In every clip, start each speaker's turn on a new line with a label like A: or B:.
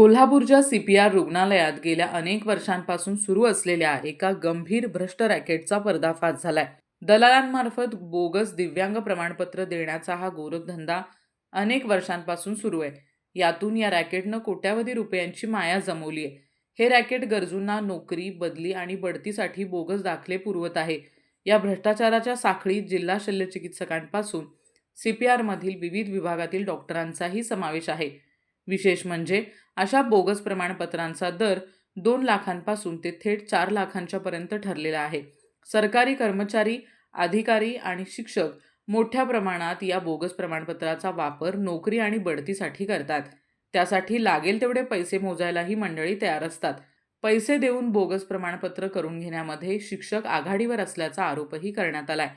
A: कोल्हापूरच्या C P R रुग्णालयात गेल्या अनेक वर्षांपासून सुरू असलेल्या एका गंभीर भ्रष्ट रॅकेटचा पर्दाफाश झालाय. दलालांमार्फत बोगस दिव्यांग प्रमाणपत्र देण्याचा हा गोरखधंदा अनेक वर्षांपासून सुरू आहे. यातून या रॅकेटनं कोट्यावधी रुपयांची माया जमवली आहे हे रॅकेट गरजूंना नोकरी बदली आणि बढतीसाठी बोगस दाखले पुरवत आहे. या भ्रष्टाचाराच्या साखळीत जिल्हा शल्यचिकित्सकांपासून आरमधील विविध विभागातील डॉक्टरांचाही समावेश आहे. विशेष म्हणजे अशा बोगस प्रमाणपत्रांचा दर दोन लाखांपासून ते थेट चार लाखांच्या पर्यंत ठरलेला आहे. सरकारी कर्मचारी अधिकारी आणि शिक्षक मोठ्या प्रमाणात या बोगस प्रमाणपत्राचा वापर नोकरी आणि बढतीसाठी करतात. त्यासाठी लागेल तेवढे पैसे मोजायलाही मंडळी तयार असतात. पैसे देऊन बोगस प्रमाणपत्र करून घेण्यामध्ये शिक्षक आघाडीवर असल्याचा आरोपही करण्यात आलाय.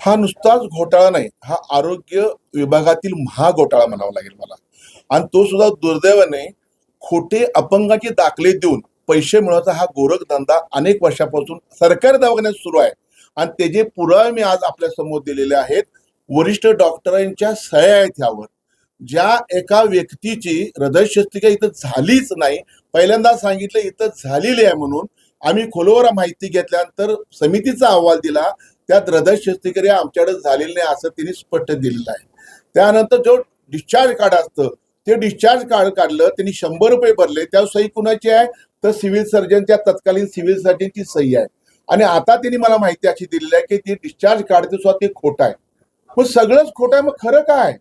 B: हा नुसताच घोटाळा नाही. हा आरोग्य विभागातील महाघोटाळा म्हणावा लागेल मला. आणि तो सुद्धा दुर्दैवाने खोटे अपंगाचे दाखले देऊन पैसे मिळवायचा हा गोरखधंदा अनेक वर्षापासून सरकारी दवाखान्यात सुरू आहे. आणि त्याचे पुरावे मी आज आपल्यासमोर दिलेले आहेत वरिष्ठ डॉक्टरांच्या सह्या आहेत यावर ज्या एका व्यक्तीची हृदयशस्त्रिका इथं झालीच नाही पहिल्यांदा सांगितलं इथं झालेली आहे म्हणून आम्ही खोलवर माहिती घेतल्यानंतर समितीचा अहवाल दिला त्यात हृदयशस्त्रिक्रिया आमच्याकडे झालेली नाही असं तिने स्पष्ट दिलेलं आहे. त्यानंतर जो डिस्चार्ज कार्ड असतं ते डिस्चार्ज कार्ड काढलं त्यांनी शंभर रुपये भरले त्या सही कुणाची आहे? तर सिव्हिल सर्जन त्या तत्कालीन सिव्हिल सर्जनची सही आहे. आणि आता त्यांनी मला माहिती अशी दिलेली आहे की ती डिस्चार्ज कार्ड ते स्वतः ते आहे. मग सगळंच खोट आहे मग खरं काय?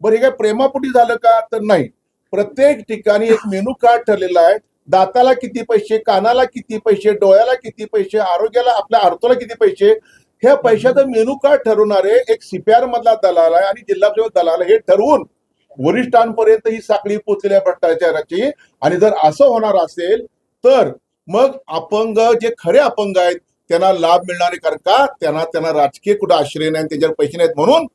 B: बरं हे काय प्रेमापुटी झालं का? तर नाही. प्रत्येक ठिकाणी एक मेनू कार्ड ठरलेला आहे. दाताला किती पैसे कानाला किती पैसे डोळ्याला किती पैसे आरोग्याला आपल्या आरतोला किती पैसे? ह्या पैशाचं मेनू कार्ड ठरवणारे एक सीपीआर मधला दलाल आहे आणि जिल्हा परिषद दलाल हे ठरवून वरिष्ठांपर्यंत ही साखळी पोचलेली आहे भ्रष्टाचाराची. आणि जर असं होणार असेल तर मग अपंग जे खरे अपंग आहेत त्यांना लाभ मिळणारे कारण का? त्यांना त्यांना राजकीय कुठं आश्रय नाही त्याच्यावर पैसे नाहीत. म्हणून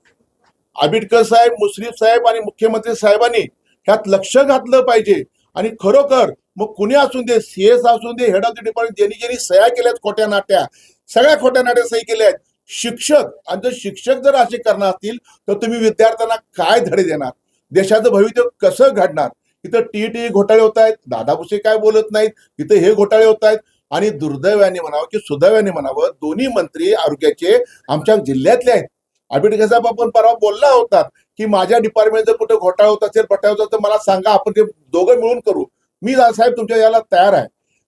B: आंबेडकर साहेब मुश्रीफ साहेब आणि मुख्यमंत्री साहेबांनी ह्यात लक्ष घातलं पाहिजे. आणि खरोखर मग कुणी असून दे सीएस असून दे हेड ऑफ द डिपार्टमेंट ज्यांनी ज्यांनी सह्या केल्यात खोट्या नाट्या सगळ्या खोट्या नाट्या सही केल्या आहेत. शिक्षक आणि जर शिक्षक जर असे करणार असतील तर तुम्ही विद्यार्थ्यांना काय धडे देणार? देशाचं भविष्य कसं घडणार? इथं टी टी घोटाळे होत आहेत दादा भुसे काय बोलत नाहीत इथं हे घोटाळे होत आहेत. आणि दुर्दैवाने म्हणावं की सुदैवाने म्हणावं दोन्ही मंत्री आरोग्याचे आमच्या जिल्ह्यातले आहेत. आंबेडकर साहेब आपण परवा बोलला होता की माझ्या डिपार्टमेंट जर कुठे घोटाळा होत असेल पट्टा तर मला सांगा आपण ते दोघं मिळून करू. मी साहेब तुमच्या याला तयार आहे.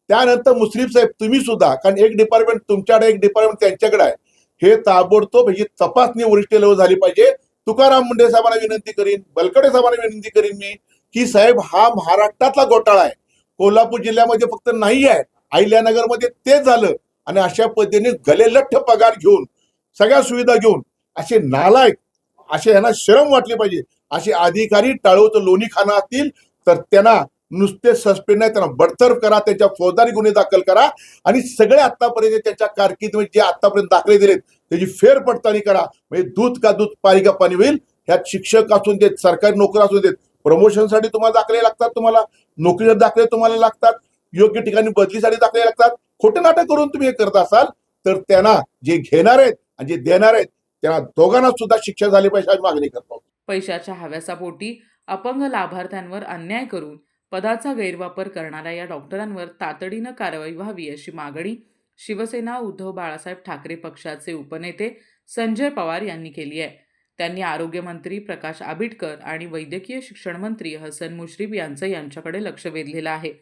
B: त्यानंतर मुश्रीफ साहेब तुम्ही सुद्धा कारण एक डिपार्टमेंट तुमच्याकडे एक डिपार्टमेंट त्यांच्याकडे आहे. हे ताबडतोब ही तपासणी वरिष्ठ लेवल झाली पाहिजे. तुकाराम मुंडे साहेबांना विनंती करीन बलकडे साहेबांना विनंती करीन मी की साहेब हा महाराष्ट्रातला घोटाळा आहे. कोल्हापूर जिल्ह्यामध्ये फक्त नाही आहे. अहिल्यानगरमध्ये तेच झालं. आणि अशा पद्धतीने गले लठ्ठ पगार घेऊन सगळ्या सुविधा घेऊन असे नालायक असे यांना शरम वाटली पाहिजे. असे अधिकारी टाळवत लोणी खाना असतील तर त्यांना नुसते सस्पेंड नाही त्यांना बडतर्फ करा त्यांच्या फौजदारी गुन्हे दाखल करा. आणि सगळे आतापर्यंत त्याच्या कारकिर्दीमध्ये जे आतापर्यंत दाखले दिलेत त्याची फेर पडताळणी करा. म्हणजे दूध का दूध पाणी का पाणी होईल ह्यात शिक्षक असून देत सरकारी नोकर असून देत प्रमोशनसाठी तुम्हाला दाखले लागतात तुम्हाला नोकरीचे दाखले तुम्हाला लागतात योग्य ठिकाणी बदलीसाठी दाखले लागतात. खोटे नाटक करून तुम्ही हे करत असाल तर त्यांना जे घेणार आहेत आणि जे देणार आहेत त्यांना दोघांना सुद्धा शिक्षा झाली पाहिजे अशी मागणी करतो
A: पैशाच्या हव्यासापोटी अपंग लाभार्थ्यांवर अन्याय करून पदाचा गैरवापर करणाऱ्या या डॉक्टरांवर तातडीनं कारवाई व्हावी अशी मागणी शिवसेना उद्धव बाळासाहेब ठाकरे पक्षाचे उपनेते संजय पवार यांनी केली आहे. त्यांनी आरोग्यमंत्री प्रकाश आबिटकर आणि वैद्यकीय शिक्षण मंत्री हसन मुश्रीफ यांचं यांच्याकडे लक्ष वेधलेलं आहे.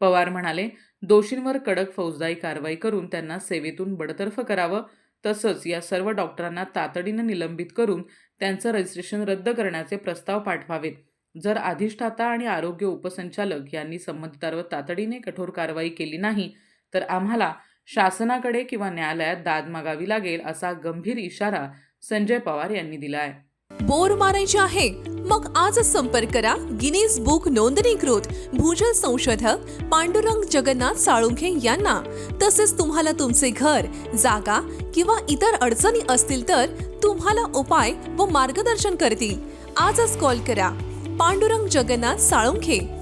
A: पवार म्हणाले दोषींवर कडक फौजदारी कारवाई करून त्यांना सेवेतून बडतर्फ करावं. तसंच या सर्व डॉक्टरांना तातडीनं निलंबित करून त्यांचं रजिस्ट्रेशन रद्द करण्याचे प्रस्ताव पाठवावेत. जर अधिष्ठाता आणि आरोग्य उपसंचालक यांनी संबंधितांवर तातडीने कठोर कारवाई केली नाही तर आम्हाला शासनाकडे किंवा न्यायालयात दाद मागावी लागेल असा गंभीर इशारा संजय पवार यांनी दिला आहे
C: बोर मारायचे आहे? मग आजच संपर्क करा. गिनीज बुक नोंदणीकृत भूजल संशोधक पांडुरंग जगन्नाथ साळुंखे यांना. तसेच तुम्हाला तुमचे घर जागा किंवा इतर अडचणी असतील तर तुम्हाला उपाय व मार्गदर्शन करतील. आजच कॉल करा. पांडुरंग जगन्नाथ साळुंखे.